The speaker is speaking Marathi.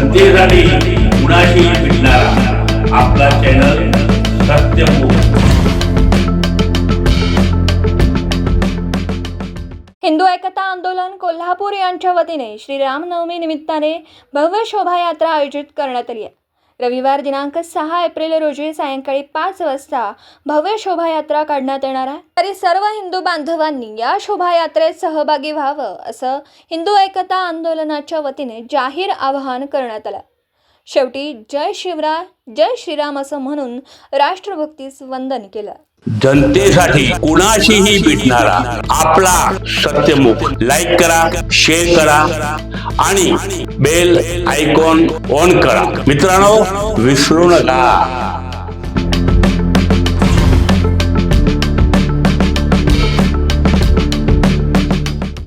जनतेसाठी कुणाशी भेटणारा. आपला चॅनल सत्यमुख हिंदू एकता आंदोलन कोल्हापूर यांच्या वतीने श्रीरामनवमी निमित्ताने भव्य शोभायात्रा आयोजित करण्यात आली आहे. रविवार दिनांक सहा एप्रिल रोजी सायंकाळी पाच वाजता भव्य शोभायात्रा काढण्यात येणार आहे. तरी सर्व हिंदू बांधवांनी या शोभायात्रेत सहभागी व्हावं असं हिंदू एकता आंदोलनाच्या वतीने जाहीर आवाहन करण्यात आलं. शेवटी जय शिवराय जय श्रीराम असं म्हणून राष्ट्रभक्तीस वंदन केलं. जनतेसाठी कुणाशीही भेटणारा आपला सत्यमुख लाईक करा शेअर करा आणि बेल आयकॉन ऑन करा. मित्रांनो विसरू नका.